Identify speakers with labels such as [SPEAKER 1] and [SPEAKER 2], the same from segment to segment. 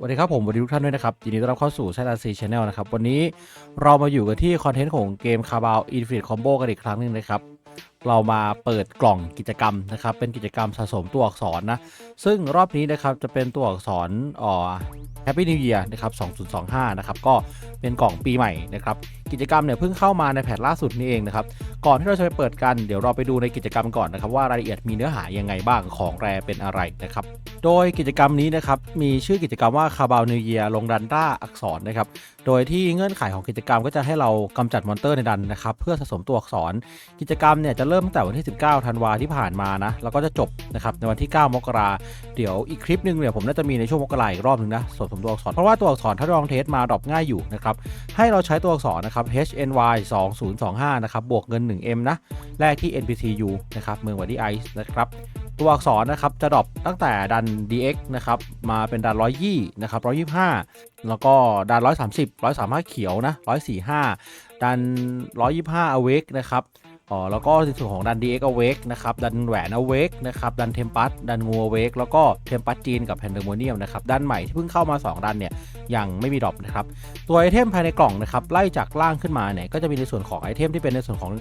[SPEAKER 1] สวัสดีครับผมวัสดีทุกท่านด้วยนะครับยินดีต้อนรับเข้าสู่ไซราซีชแนลนะครับ วันนี้เรามาอยู่กันที่คอนเทนต์ของเกมคาบาลอินฟินิตคอมโบกันอีกครั้งหนึ่งนะครับ เรามาเปิดกล่องกิจกรรมนะครับ เป็นกิจกรรมสะสมตัวอักษรนะ ซึ่งรอบนี้นะครับจะเป็นตัวอักษรอ๋อแฮปปี้นิวเยียร์นะครับ 2025 นะครับ ก็เป็นกล่องปีใหม่นะครับ กิจกรรมเนี่ยเพิ่งเข้ามาในแพทล่าสุดนี่เองนะครับ ก่อนที่เราจะไปเปิดกันเดี๋ยวเราไปดูในกิจกรรมก่อนนะครับว่ารายละเอียดมีเนื้อหายังไงบ้างของแรเป็นอะไรนะครับ โดยกิจกรรมนี้นะครับมีชื่อกิจกรรมว่าคาบ a ลนิวเยียลงดันด้าอักษรนะครับ โดยที่เงื่อนไขของกิจกรรมก็จะให้เรากำจัดมอนเตอร์ในดันนะครับเพื่อสะสมตัวอักษร กิจกรรมเนี่ยจะเริ่มตั้งแต่วันที่ 19 ธันวาที่ผ่านมานะแล้วก็จะจบนะครับในวันที่ 9 มกราเดี๋ยวอีกคลิปหนึงเนี่ยผมน่าจะมีในช่วงมกราอีกรอบหนึงนะสะสมตัวอักษรเพราะว่าตัวอักษรถ้าลองเทสมาดรอปง่ายอยู่นะครับให้เราใช้ตัวอักษรนะครับ HNY 2025นะครับบวกเงิน 1M นะแรกที่ NPCU นะครับเมืองวัดดี้ไอซ์นะครับตัวอักษรนะครับจะดรอปตั้งแต่ดัน DX นะครับมาเป็นดัน120นะครับ125 แล้วก็ดัน 130 135 เขียวนะ145 ดัน 125 awake นะครับ อ๋อแล้วก็ในส่วนของดัน DX awake นะครับ ดันแหวน awake นะครับ ดันเทมปัสดันงู awake แล้วก็เทมปัสจีนกับแพนเดอร์โมเนียมนะครับ ดันใหม่ที่เพิ่งเข้ามา 2 ดันเนี่ยยังไม่มีดรอปนะครับ ตัวไอเทมภายในกล่องนะครับ ไล่จากล่างขึ้นมาเนี่ยก็จะมีในส่วนของไอเทมที่เป็นในส่วนของ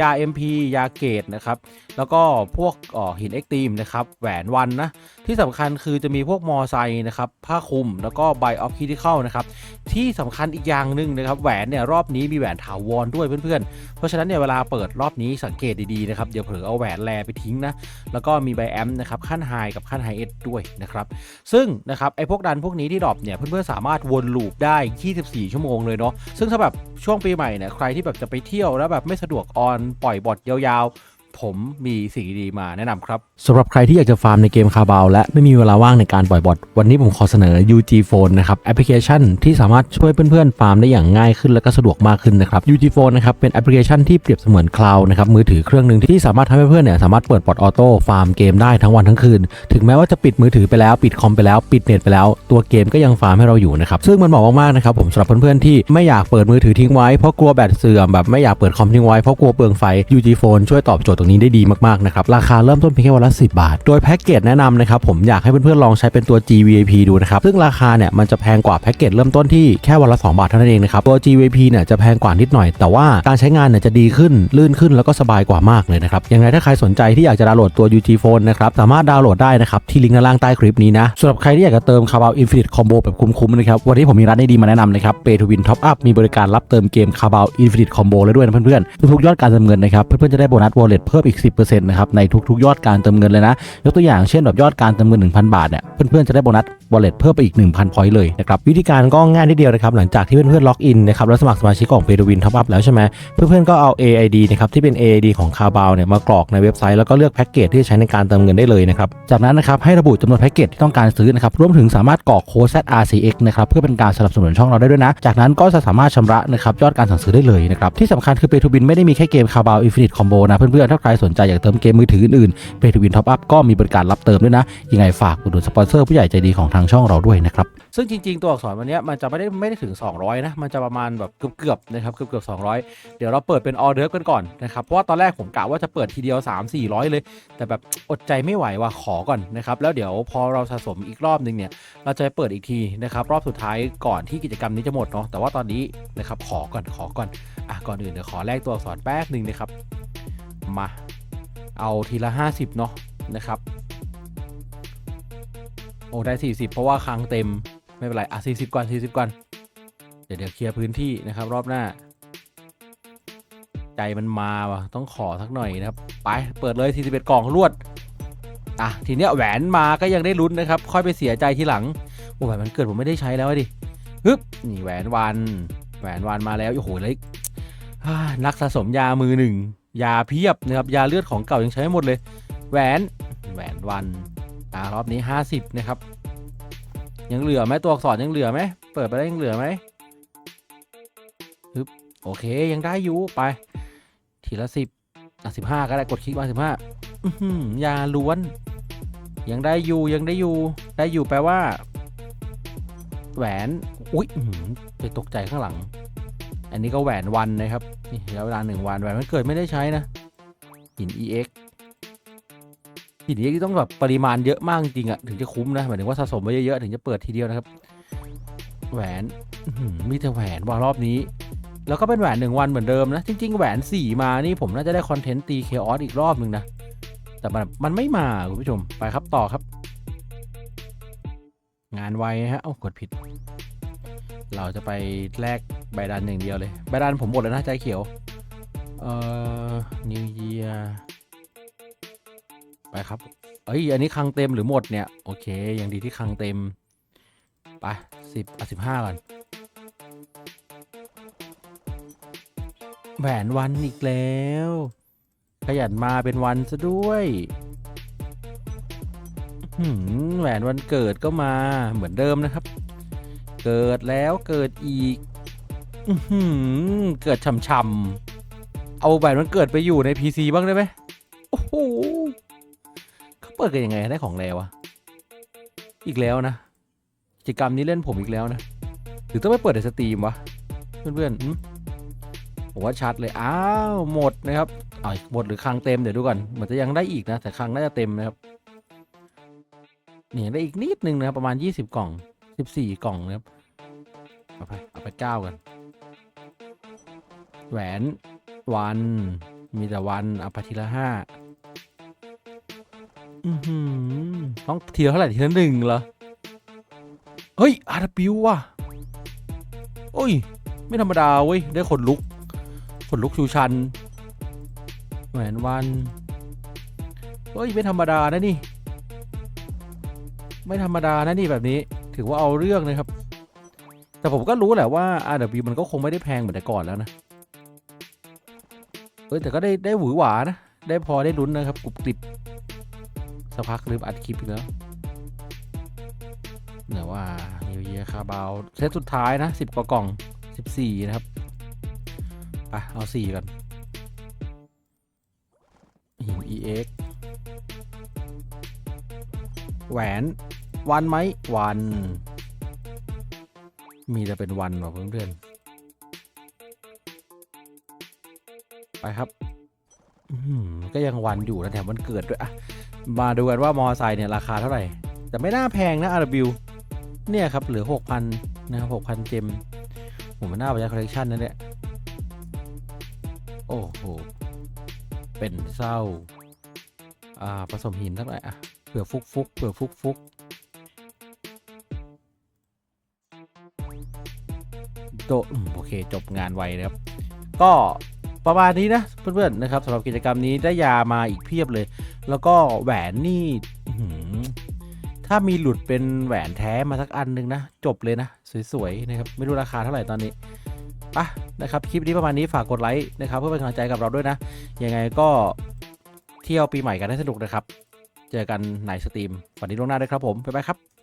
[SPEAKER 1] ยา MP ยาเกตนะครับ แล้วก็พวกอ่อหินเอ็กตีมนะครับ แหวนวันนะ ที่สำคัญคือจะมีพวกมอไซค์นะครับ ผ้าคลุม แล้วก็ไบออฟคิทิคอลนะครับ ที่สำคัญอีกอย่างหนึ่งนะครับ แหวนเนี่ยรอบนี้มีแหวนถาวรด้วยเพื่อนๆ เพราะฉะนั้นเนี่ยเวลาเปิดรอบนี้สังเกตดีๆนะครับเดี๋ยวเผลอเอาแหวนแลไปทิ้งนะแล้วก็มีไบแอมนะครับขั้นไฮกับขั้นไฮเอสด้วยนะครับซึ่งนะครับไอ้พวกดันพวกนี้ที่ดรอปเนี่ยเพื่อนๆสามารถวนลูปได้ 24 ชั่วโมงเลยเนาะซึ่งถ้าแบบช่วงปีใหม่เนี่ยใครที่แบบจะไปเที่ยวแล้วแบบไม่สะดวกออนปล่อยบอดยาวๆ ผมมีสิ่งดีมาแนะนำครับ สำหรับใครที่อยากจะฟาร์มในเกมคาบาลและไม่มีเวลาว่างในการปล่อยบอทวันนี้ผมขอเสนอ UG Phone นะครับแอปพลิเคชันที่สามารถช่วยเพื่อนๆ ฟาร์มได้อย่างง่ายขึ้นและก็สะดวกมากขึ้นนะครับ UG Phone นะครับเป็นแอปพลิเคชันที่เปรียบเสมือนคลาวด์นะครับมือถือเครื่องหนึ่งที่สามารถทำให้เพื่อนๆเนี่ยสามารถเปิดบอทออโต้ฟาร์มเกมได้ทั้งวันทั้งคืน ถึงแม้ว่าจะปิดมือถือไปแล้วปิดคอมไปแล้วปิดเน็ตไปแล้วตัวเกมก็ยังฟาร์มให้เราอยู่นะครับซึ่งมันเหมาะมากๆนะครับผมสำหรับเพื่อนๆที่ไม่อยากเปิดมือถือทิ้งไว้เพราะกลัวแบตเสื่อมแบบไม่อยากเปิดคอมทิ้งไว้เพราะกลัวเปลืองไฟ UG Phone ช่วยตอบโจทย์ตรงนี้ได้ดีมากๆนะครับราคาเริ่มต้นเพียงแค่วันละ 10 บาท โดยแพ็กเกจแนะนำนะครับผมอยากให้เพื่อนๆลองใช้เป็นตัว GVIP ดูนะครับซึ่งราคาเนี่ยมันจะแพงกว่าแพ็กเกจเริ่มต้นที่แค่วันละ 2 บาทเท่านั้นเองนะครับตัว GVIP เนี่ยจะแพงกว่านิดหน่อย แต่ว่าการใช้งานเนี่ยจะดีขึ้นลื่นขึ้นแล้วก็สบายกว่ามากเลยนะครับยังไงถ้าใครสนใจที่อยากจะดาวน์โหลดตัว UG Phone นะครับสามารถดาวน์โหลดได้นะครับที่ลิงก์ด้านล่างใต้คลิปนี้นะสำหรับใครที่อยากจะเติมคาร์บาลอินฟินิตคอมโบแบบคุ้มๆนะครับวันนี้ผมมีร้านดีๆมาแนะนำนะครับเปทูวินท็อปอัพมีบริการรับเติมเกมคาร์บาลอินฟินิตคอมโบแล้วด้วยนะเพื่อนๆทุกๆยอดการเติมเงินนะครับเพื่อนๆจะได้โบนัสวอลเล็ตเพิ่มอีก 10%นะครับในทุกๆ ยอดการเติมเงินเลยนะ ยกตัวอย่างเช่นแบบยอดการเติมเงิน 1,000 บาทเนี่ยเพื่อนๆจะได้โบนัสวอลเล็ตเพิ่มไปอีก 1,000พอยต์เลยนะครับวิธีการก็ง่ายนิดเดียวนะครับหลังจากที่เพื่อนๆล็อกอินนะครับแล้วสมัครสมาชิกของเปทูวินท็อปอัพแล้วใช่ไหมเพื่อนๆก็เอา AID นะครับที่เป็น AID ของคาบาวเนี่ยมากรอกในเว็บไซต์แล้วก็เลือกแพ็กเกจที่ใช้ในการเติมเงินได้เลยนะครับจากนั้นนะครับให้ระบุจำนวนแพ็กเกจที่ต้องการซื้อนะครับรวมถึงสามารถกรอกโค้ด ZRCX นะครับเพื่อเป็นการสนับสนุนช่องเราได้ด้วยนะ จากนั้นก็จะสามารถชำระนะครับยอดการสั่งซื้อได้เลยนะครับที่สำคัญคือเปทูวินไม่ได้มีแค่เกมคาบาวอินฟินิตคอมโบนะเพื่อนๆถ้าใครสนใจอยากเติมเกมมือถืออื่นๆเปทูวินท็อปอัพก็มีบริการรับเติมด้วยนะ ยังไงฝากอุดหนุนสปอนเซอร์ผู้ใหญ่ใจดีของทางช่องเราด้วยนะครับ ซึ่งจริงๆ ตัวอักษรวันนี้มันจะไม่ได้ไม่ได้ถึง 200 นะ มันจะประมาณแบบเกือบๆนะครับเกือบเกือบ200 เดี๋ยวเราเปิดเป็นออเดอร์กันก่อนนะครับ เพราะว่าตอนแรกผมกะว่าจะเปิดทีเดียว 3 400 เลย แต่แบบอดใจไม่ไหวว่าขอก่อนนะครับ แล้วเดี๋ยวพอเราสะสมอีกรอบนึงเนี่ย เราจะเปิดอีกทีนะครับรอบสุดท้ายก่อนที่กิจกรรมนี้จะหมดเนาะ แต่ว่าตอนนี้นะครับขอก่อนขอก่อน อะก่อนอื่นเดี๋ยวขอแลกตัวอักษรแป๊บหนึ่งนะครับ มา เอาทีละ 50 เนาะนะครับ โอ้ได้ 40 เพราะว่าคลังเต็มไม่เป็นไร อะ 40 ก่อน 40 ก่อน เดี๋ยวเดี๋ยวเคลียร์พื้นที่นะครับ รอบหน้า ใจมันมาว่ะต้องขอสักหน่อยนะครับ ไปเปิดเลย 41 กล่องรวด อะ ทีเนี้ยแหวนมาก็ยังได้ลุ้นนะครับ ค่อยไปเสียใจทีหลังโอ้แหวนมันเกิดผมไม่ได้ใช้แล้วดิฮึบนี่แหวนวัน แหวนวันมาแล้วโอ้โหเลยอ่านักสะสมยามือหนึ่ง ยาเพียบนะครับยาเลือดของเก่ายังใช้ไม่หมดเลย แหวนแหวนวันอ่ารอบนี้ 50 นะครับ ยังเหลือไหมตัวอักษรยังเหลือไหมเปิดไปได้ยังเหลือไหมฮึบโอเคยังได้อยู่ไป ทีละสิบอะสิบห้าก็ได้กดคลิกมาสิบห้าอื้อหือยาล้วน ยังได้อยู่ยังได้อยู่ได้อยู่แปลว่า แหวน อุ๊ยอื้อหือไปตกใจข้างหลัง อันนี้ก็แหวนวันนะครับ นี่ระยะเวลาหนึ่งวันแหวนมันเกิดไม่ได้ใช้นะหิน EX ทีนี้ต้องแบบปริมาณเยอะมากจริงอะถึงจะคุ้มนะหมายถึงว่าสะสมไว้เยอะๆถึงจะเปิดทีเดียวนะครับ แหวนมีแต่แหวนว่ารอบนี้ แล้วก็เป็นแหวนหนึ่งวันเหมือนเดิมนะ จริง ๆ แหวนสี่มานี่ผมน่าจะได้คอนเทนต์ตีเคออสอีกรอบหนึ่งนะแต่มันมันไม่มาคุณผู้ชมไปครับต่อครับ งานไวฮะ เอ้ากดผิด เราจะไปแลกใบดันอย่างเดียวเลย ใบดันผมหมดแล้วนะใจเขียว เอ่อ New Year ไปครับเอ้ย อันนี้คังเต็มหรือหมดเนี่ย โอเค ยังดีที่คังเต็ม ไปสิบอะสิบห้าก่อน แหวนวันอีกแล้ว ขยันมาเป็นวันซะด้วยหือแหวนวันเกิดก็มาเหมือนเดิมนะครับ เกิดแล้วเกิดอีกอืเกิดช่ำๆเอาแหวนวันเกิดไปอยู่ใน PC บ้างได้ไหมโอ้โหเขาเปิดกันยังไงได้ของแล้วอะอีกแล้วนะกิจกรรมนี้เล่นผมอีกแล้วนะหรือต้องไปเปิดในสตรีมวะเพื่อนๆอืมผมว่าชัดเลยอ้าวหมดนะครับเอหมดหรือคลังเต็มเดี๋ยวดูก่อนเหมือนจะยังได้อีกนะแต่คลังน่าจะเต็มนะครับนี่ยได้อีกนิดนึงนะครับประมาณ 20 กล่อง 14กล่องนะครับเอาไปเอาไปเก้ากัน แหวนวันมีแต่วันเอาไปทีละห้าอือหือต้องทีละเท่าไหร่ทีละหนึ่งเหรอ เฮ้ยอาร์ปิวว่ะโอ้ย ไม่ธรรมดาเว้ย ได้ขนลุก ขนลุกชูชัน แหวนวันเฮ้ย ไม่ธรรมดานะนี่ ไม่ธรรมดานะนี่แบบนี้ ถือว่าเอาเรื่องนะครับ แต่ผมก็รู้แหละว่า RW มันก็คงไม่ได้แพงเหมือนแต่ก่อนแล้วนะเฮ้ยแต่ก็ได้ได้หวือหวานะ ได้พอได้ลุ้นนะครับกรุบกริบสักพักลืมอัดคลิปอีกแล้วเหนี่ยว่าเยียคาบาวเซตสุดท้ายนะสิบกว่ากล่องสิบสี่นะครับไปเอาสี่กันหิน EX แหวน วันไหมวัน มีแต่เป็นวันว่ะเพื่อนๆไปครับอื้อหือก็ยังวันอยู่นะแถมวันเกิดด้วยอะมาดูกันว่ามอไซค์เนี่ยราคาเท่าไหร่ แต่ไม่น่าแพงนะ RW เนี่ยครับเหลือ 6,000 นะครับ6,000 เจมผมมันน่าไปยัดคอลเลคชันนั่นแหละโอ้โห เป็นเศร้า อ่าผสมหินเท่าไหร่อะเผื่อฟุกฟุกเผื่อฟุกฟุก โตะอืมโอเคจบงานไวนะครับ ก็ประมาณนี้นะเพื่อนๆนะครับสำหรับกิจกรรมนี้ได้ยามาอีกเพียบเลย แล้วก็แหวนนี่ถ้ามีหลุดเป็นแหวนแท้มาสักอันหนึงนะ จบเลยนะ สวยๆนะครับ ไม่รู้ราคาเท่าไหร่ตอนนี้ปะนะครับ คลิปนี้ประมาณนี้ฝากกดไลค์นะครับ เพื่อเป็นกำลังใจกับเราด้วยนะ ยังไงก็เที่ยวปีใหม่กันให้สนุกนะครับ เจอกันในสตรีมวันนี้ล่วงหน้าด้วยครับผม บ๊ายบายครับ